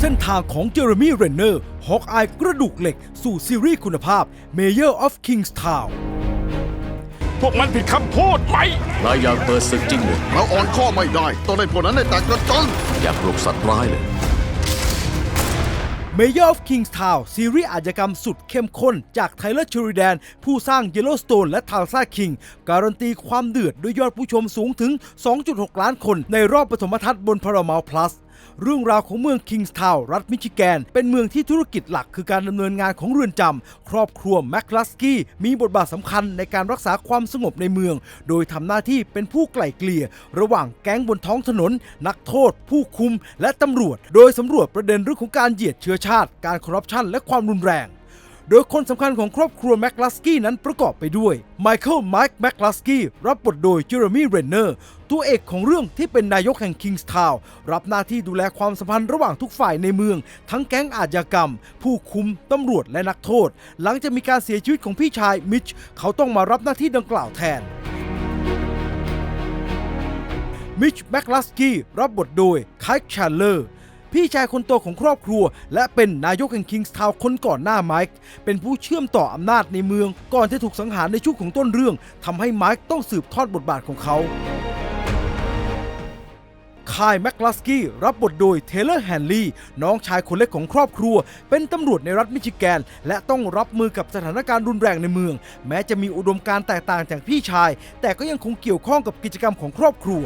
เส้นทางของเจอร์มี่เรนเนอร์ฮอกอายกระดูกเหล็กสู่ซีรีส์คุณภาพ Mayor of Kingstown พวกมันผิดคำพูดไหม นายอยากเปิดศึกจริงเลยเราอ่อนข้อไม่ได้ ต้องให้พวกนั้นได้แตกกระจอนอยากปลุกสัตว์ร้ายเลย Mayor of Kingstown ซีรีส์อาชญากรรมสุดเข้มข้นจากไทเลอร์ชูริแดน ผู้สร้าง Yellowstone และ Tulsa King การันตีความเดือดด้วยยอดผู้ชมสูงถึง 2.6 ล้านคนในรอบปฐมทัศน์บน Paramount Plus เรื่องราวของเมืองคิงส์ทาวรัฐมิชิแกน เป็นเมืองที่ธุรกิจหลักคือการดำเนินงานของเรือนจำครอบครัวแมคลัสกี้มีบทบาทสำคัญในการรักษาความสงบในเมือง โดยทำหน้าที่เป็นผู้ไกล่เกลี่ย ระหว่างแก๊งบนท้องถนน นักโทษ ผู้คุม และตำรวจ โดยสำรวจประเด็นเรื่องของการเหยียดเชื้อชาติ การคอร์รัปชันและความรุนแรง โดยคนสำคัญของครอบครัวแมคลัสกี้นั้นประกอบไปด้วยไมเคิลไมค์แมคลัสกี้รับบทโดยเจอร์มี่เรนเนอร์ตัวเอกของเรื่องที่เป็นนายกแห่งคิงส์ทาวน์รับหน้าที่ดูแลความสัมพันธ์ระหว่างทุกฝ่ายในเมือง ทั้งแก๊งอาชญากรรม ผู้คุม ตำรวจและนักโทษ หลังจากมีการเสียชีวิตของพี่ชายมิชเขาต้องมารับหน้าที่ดังกล่าวแทนมิชแมคลัสกี้รับบทโดยไคค์ชาเลอร์ พี่ชายคนโตของครอบครัว และเป็นนายกแห่งคิงส์ทาวน์คนก่อนหน้าไมค์เป็นผู้เชื่อมต่ออำนาจในเมือง ก่อนจะถูกสังหารในช่วงของต้นเรื่องทำให้ไมค์ต้องสืบทอดบทบาทของเขาคายแมคลัสกี้รับบทโดยเทเลอร์แฮนลีย์น้องชายคนเล็กของครอบครัว เป็นตำรวจในรัฐมิชิแกน และต้องรับมือกับสถานการณ์รุนแรงในเมือง แม้จะมีอุดมการแตกต่างจากพี่ชาย แต่ก็ยังคงเกี่ยวข้องกับกิจกรรมของครอบครัว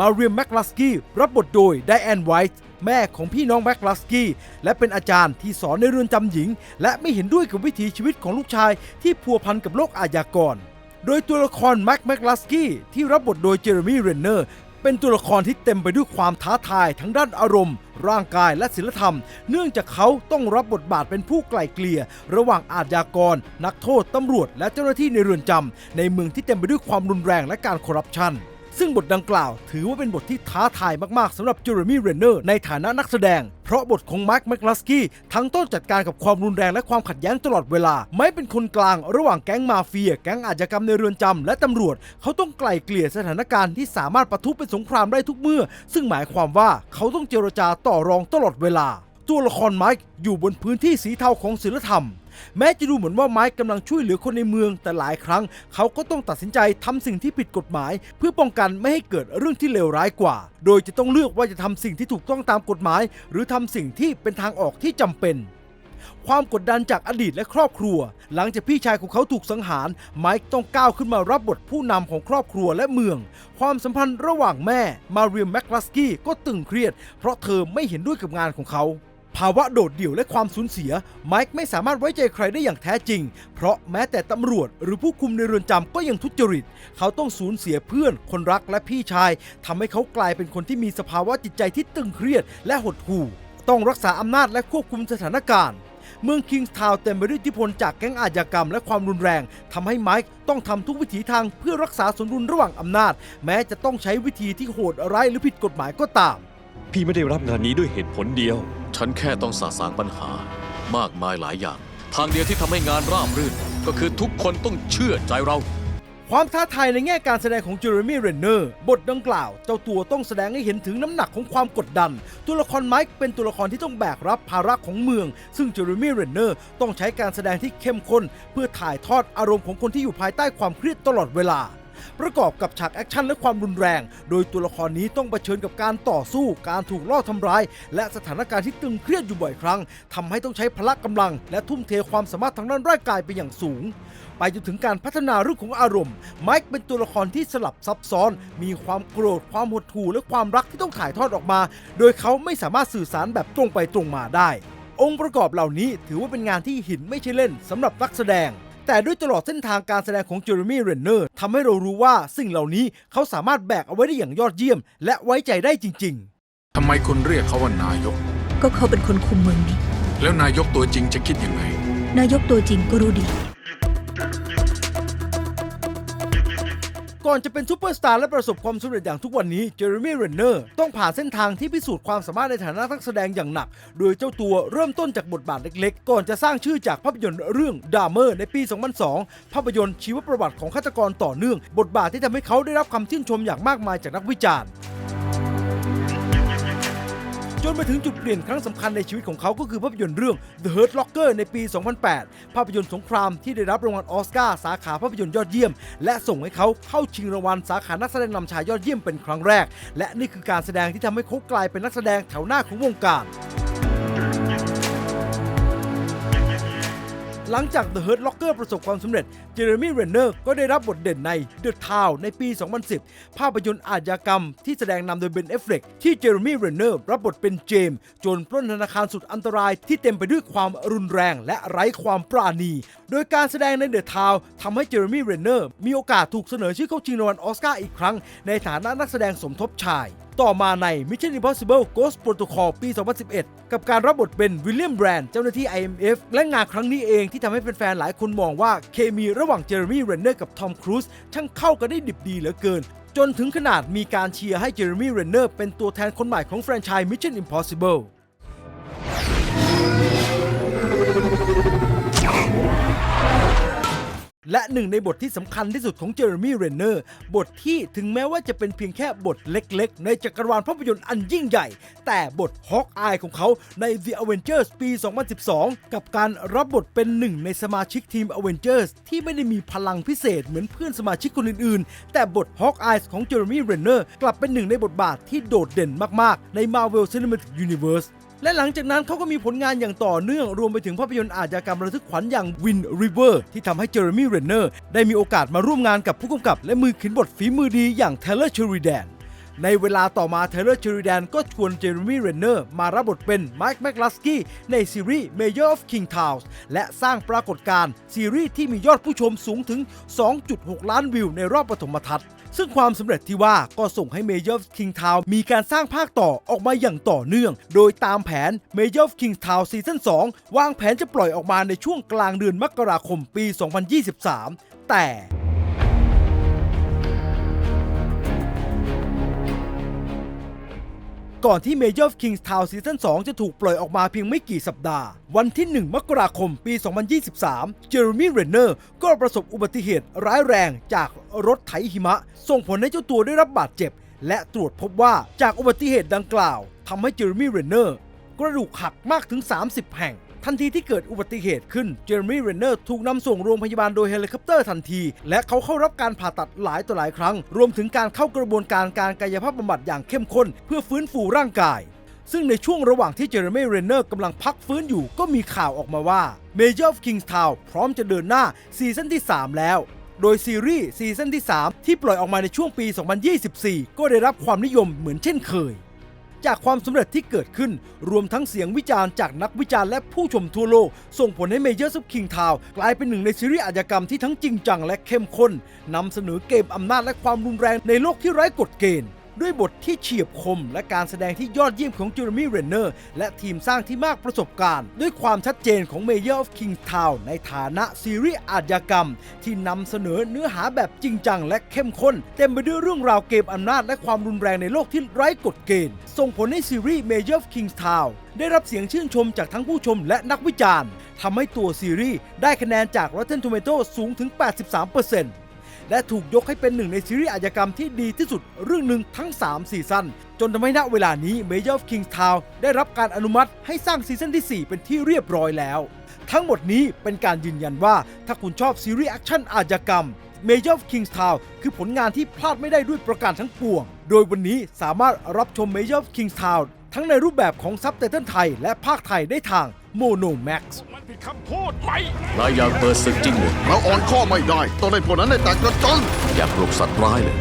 มาเรียมแมคลัสกี้รับบทโดยไดแอนไวท์แม่ของพี่น้องแมคลัสกี้และเป็นอาจารย์ที่สอนในเรือนจำหญิง และไม่เห็นด้วยกับวิถีชีวิตของลูกชายที่พัวพันกับโลกอาญากร โดยตัวละครแม็กแมคลัสกี้ที่รับบทโดยเจอร์มี่เรนเนอร์เป็นตัวละครที่เต็มไปด้วยความท้าทายทั้งด้านอารมณ์ ร่างกายและศิลธรรม เนื่องจากเขาต้องรับบทบาทเป็นผู้ไกล่เกลี่ย ระหว่างอาชญากร นักโทษตำรวจ และเจ้าหน้าที่ในเรือนจำในเมืองที่เต็มไปด้วยความรุนแรงและการคอร์รัปชัน ซึ่งบทดังกล่าวถือว่าเป็นบทที่ท้าทายมากๆสำหรับเจอร์มี่เรนเนอร์ในฐานะนักแสดง เพราะบทของมาร์คแมคลัสกี้ทั้งต้องจัดการกับความรุนแรงและความขัดแย้งตลอดเวลา ไม่เป็นคนกลางระหว่างแก๊งมาเฟีย แก๊งอาชญากรรมในเรือนจำและตำรวจ เขาต้องไกล่เกลี่ยสถานการณ์ที่สามารถปะทุเป็นสงครามได้ทุกเมื่อ ซึ่งหมายความว่าเขาต้องเจรจาต่อรองตลอดเวลา ตัวละครไมค์อยู่บนพื้นที่สีเทาของศีลธรรม แม้จะดูเหมือนว่าไมค์กำลังช่วยเหลือคนในเมือง แต่หลายครั้ง เขาก็ต้องตัดสินใจทำสิ่งที่ผิดกฎหมาย เพื่อป้องกันไม่ให้เกิดเรื่องที่เลวร้ายกว่า โดยจะต้องเลือกว่าจะทำสิ่งที่ถูกต้องตามกฎหมาย หรือทำสิ่งที่เป็นทางออกที่จำเป็นความกดดันจากอดีตและครอบครัว หลังจากพี่ชายของเขาถูกสังหาร ไมค์ต้องก้าวขึ้นมารับบทผู้นำของครอบครัวและเมือง ความสัมพันธ์ระหว่างแม่ มาเรียมแมคลัสกี้ก็ตึงเครียด เพราะเธอไม่เห็นด้วยกับงานของเขา ภาวะโดดเดี่ยวและความสูญเสีย ไมค์ไม่สามารถไว้ใจใครได้อย่างแท้จริง เพราะแม้แต่ตำรวจหรือผู้คุมในเรือนจำก็ยังทุจริต เขาต้องสูญเสียเพื่อน คนรักและพี่ชายทำให้เขากลายเป็นคนที่มีสภาวะจิตใจที่ตึงเครียดและหดหู่ ต้องรักษาอำนาจและควบคุมสถานการณ์เมืองคิงส์ทาวน์เต็มไปด้วยอิทธิพลจากแก๊งอาชญากรรมและความรุนแรงทำให้ไมค์ต้องทำทุกวิถีทางเพื่อรักษาสมดุลระหว่างอำนาจ แม้จะต้องใช้วิธีที่โหดร้ายหรือผิดกฎหมายก็ตาม พี่ไม่ได้รับงานนี้ด้วยเหตุผลเดียว ฉันแค่ต้องสาสางปัญหามากมายหลายอย่าง ทางเดียวที่ทำให้งานราบรื่น ก็คือทุกคนต้องเชื่อใจเรา ความท้าทายในแง่การแสดงของเจอร์มี่เรนเนอร์บทดังกล่าว เจ้าตัวต้องแสดงให้เห็นถึงน้ำหนักของความกดดัน ตัวละครไมค์เป็นตัวละครที่ต้องแบกรับภาระของเมือง ซึ่งเจอร์มี่เรนเนอร์ต้องใช้การแสดงที่เข้มข้น เพื่อถ่ายทอดอารมณ์ของคนที่อยู่ภายใต้ความเครียดตลอดเวลา ประกอบกับฉากแอคชั่นและความรุนแรง โดยตัวละครนี้ต้องเผชิญกับการต่อสู้ การถูกล่อทำร้าย และสถานการณ์ที่ตึงเครียดอยู่บ่อยครั้งทำให้ต้องใช้พละกำลัง และทุ่มเทความสามารถทางด้านร่างกายไปอย่างสูง ไปจนถึงการพัฒนาเรื่องของอารมณ์ ไมค์เป็นตัวละครที่สลับซับซ้อน มีความโกรธ ความหดหู่และความรักที่ต้องถ่ายทอดออกมา โดยเขาไม่สามารถสื่อสารแบบตรงไปตรงมาได้ องค์ประกอบเหล่านี้ถือว่าเป็นงานที่หินไม่ใช่เล่นสำหรับนักแสดง แต่ด้วยตลอดเส้นทางการแสดงของเจอร์มี่เรนเนอร์ทำให้เรารู้ว่าสิ่งเหล่านี้เขาสามารถแบกเอาไว้ได้อย่างยอดเยี่ยม และไว้ใจได้จริงๆทำไมคุณเรียกเขาว่านายก ก็เขาเป็นคนคุมเมืองนี้ แล้วนายกตัวจริงจะคิดยังไง นายกตัวจริงก็รู้ดี ก่อนจะเป็นซูเปอร์สตาร์และประสบความสำเร็จอย่างทุกวันนี้ เจอร์มี่เรนเนอร์ต้องผ่านเส้นทางที่พิสูจน์ความสามารถในฐานะนักแสดงอย่างหนัก โดยเจ้าตัวเริ่มต้นจากบทบาทเล็กๆ ก่อนจะสร้างชื่อจากภาพยนตร์เรื่องดาเมอร์ในปี 2002 ภาพยนตร์ชีวประวัติของฆาตกรต่อเนื่อง บทบาทที่ทำให้เขาได้รับคำชื่นชมอย่างมากมายจากนักวิจารณ์ จนมาถึงจุดเปลี่ยนครั้งสำคัญในชีวิตของเขาก็คือภาพยนตร์เรื่อง The Hurt Locker ในปี 2008 ภาพยนตร์สงครามที่ได้รับรางวัลออสการ์สาขาภาพยนตร์ยอดเยี่ยม และส่งให้เขาเข้าชิงรางวัลสาขานักแสดงนำชายยอดเยี่ยมเป็นครั้งแรก และนี่คือการแสดงที่ทำให้เขากลายเป็นนักแสดงแถวหน้าของวงการ หลังจาก The Hurt Locker ประสบความสำเร็จ เจเรมี่เรนเนอร์ก็ได้รับบทเด่นใน The Town ในปี 2010 ภาพยนตร์อาชญากรรมที่แสดงนำโดยเบนเอฟเฟลกที่เจเรมี่เรนเนอร์รับบทเป็นเจมส์จรปล้นธนาคารสุดอันตรายที่เต็มไปด้วยความรุนแรงและไร้ความปราณี โดยการแสดงใน The Town ทำให้เจเรมี่เรนเนอร์มีโอกาสถูกเสนอชื่อเข้าชิงรางวัลออสการ์อีกครั้ง ในฐานะนักแสดงสมทบชาย ต่อมาใน Mission Impossible Ghost Protocol ปี 2011 กับการรับบทเป็นวิลเลียมแบรนด์เจ้าหน้าที่ IMF และงานครั้งนี้เองที่ทำให้แฟนๆ หลายคนมองว่าเคมีระหว่างเจอร์มี่เรนเนอร์กับทอมครูซช่างเข้ากันได้ดิบดีเหลือเกิน จนถึงขนาดมีการเชียร์ให้เจอร์มี่เรนเนอร์เป็นตัวแทนคนใหม่ของแฟรนไชส์ Mission Impossible และหนึ่งในบทที่สำคัญที่สุดของเจอร์มี่เรนเนอร์ บทที่ถึงแม้ว่าจะเป็นเพียงแค่บทเล็กๆ ในจักรวาลภาพยนตร์อันยิ่งใหญ่ แต่บทฮอกอายของเขาใน The Avengers ปี 2012 กับการรับบทเป็นหนึ่งในสมาชิกทีม Avengers ที่ไม่ได้มีพลังพิเศษเหมือนเพื่อนสมาชิกคนอื่นๆ แต่บทฮอกอายของเจอร์มี่เรนเนอร์กลับเป็นหนึ่งในบทบาทที่โดดเด่นมากๆ ใน Marvel Cinematic Universe และหลังจากนั้นเขาก็มีผลงานอย่างต่อเนื่องรวมไปถึงภาพยนตร์อาชญากรรมระทึกขวัญอย่าง Wind River ที่ทำให้เจอร์มี่เรนเนอร์ได้มีโอกาสมาร่วมงานกับผู้กำกับ และมือเขียนบทฝีมือดีอย่างเทเลอร์เชอริแดน ในเวลาต่อมา Taylor Sheridan ก็ชวนเจอร์มี่เรนเนอร์มารับบทเป็น Mike McCluskey ในซีรีส์ Mayor of King t o w n และสร้างปรากฏการณ์ซีรีส์ที่มียอดผู้ชมสูงถึง 2.6 ล้านวิวในรอบปฐมทัศน์ซึ่งความสำเร็จที่ว่าก็ส่งให้ Major of King Town มีการสร้างภาคต่อออกมาอย่างต่อเนื่อง โดยตามแผน Major of King Town ซีซั่น2วางแผนจะปล่อยออกมาในช่วงกลางเดือนมกราคมปี 2023 แต่ ก่อนที่ Major of Kingstown ซีซั่น2จะถูกปล่อยออกมาเพียงไม่กี่สัปดาห์ วันที่ 1 มกราคมปี 2023 เจอร์มี่เรนเนอร์ก็ประสบอุบัติเหตุร้ายแรงจากรถไถหิมะ ส่งผลให้เจ้าตัวได้รับบาดเจ็บ และตรวจพบว่าจากอุบัติเหตุดังกล่าวทำให้เจอร์มี่เรนเนอร์กระดูกหักมากถึง 30 แห่ง ทันทีที่เกิดอุบัติเหตุขึ้น เจอร์มี่เรนเนอร์ถูกนำส่งโรงพยาบาลโดยเฮลิคอปเตอร์ทันที และเขาเข้ารับการผ่าตัดหลายต่อหลายครั้ง รวมถึงการเข้ากระบวนการการกายภาพบำบัดอย่างเข้มข้น เพื่อฟื้นฟูร่างกาย ซึ่งในช่วงระหว่างที่เจอร์มี่เรนเนอร์กำลังพักฟื้นอยู่ก็มีข่าวออกมาว่า Major of Kingstown พร้อมจะเดินหน้าซีซั่นที่ 3 แล้วโดยซีรีส์ซีซั่นที่ 3 ที่ปล่อยออกมาในช่วงปี 2024 ก็ได้รับความนิยมเหมือนเช่นเคย จากความสำเร็จที่เกิดขึ้น รวมทั้งเสียงวิจารณ์จากนักวิจารณ์และผู้ชมทั่วโลก ส่งผลให้เมเยอร์ซับคิงทาวกลายเป็นหนึ่งในซีรีส์อาชญากรรมที่ทั้งจริงจังและเข้มข้นนำเสนอเกมอำนาจและความรุนแรงในโลกที่ไร้กฎเกณฑ์ ด้วยบทที่เฉียบคม และการแสดงที่ยอดเยี่ยมของเจอร์มี่เรนเนอร์และทีมสร้างที่มากประสบการณ์ ด้วยความชัดเจนของ Mayor of Kingstown ในฐานะซีรีส์อาชญากรรม ที่นำเสนอเนื้อหาแบบจริงจังและเข้มข้น เต็มไปด้วยเรื่องราวเกมอำนาจและความรุนแรงในโลกที่ไร้กฎเกณฑ์ ส่งผลให้ซีรีส์ Mayor of Kingstown ได้รับเสียงชื่นชมจากทั้งผู้ชมและนักวิจารณ์ทำให้ตัวซีรีส์ได้คะแนนจาก Rotten Tomatoes สูงถึง 83% และถูกยกให้เป็นหนึ่งในซีรีส์อาชญากรรมที่ดีที่สุดเรื่องหนึ่งทั้ง 3 ซีซั่น จนทำให้ณเวลานี้ Major of Kingstown ได้รับการอนุมัติให้สร้างซีซั่นที่ 4 เป็นที่เรียบร้อยแล้ว ทั้งหมดนี้เป็นการยืนยันว่าถ้าคุณชอบซีรีส์แอคชั่นอาชญากรรม Major of Kingstown คือผลงานที่พลาดไม่ได้ด้วยประการทั้งปวง โดยวันนี้สามารถรับชม Major of Kingstown ทั้งในรูปแบบของซับไตเติลไทย และภาคไทยได้ทาง Mono Max มันผิดคำพูดไหมนายอยากเปิดศึกจริงเลยเราอ่อนข้อไม่ได้ ต้องให้พวกนั้นได้แตกกระจอนอยากปลุกสัตว์ร้ายเลย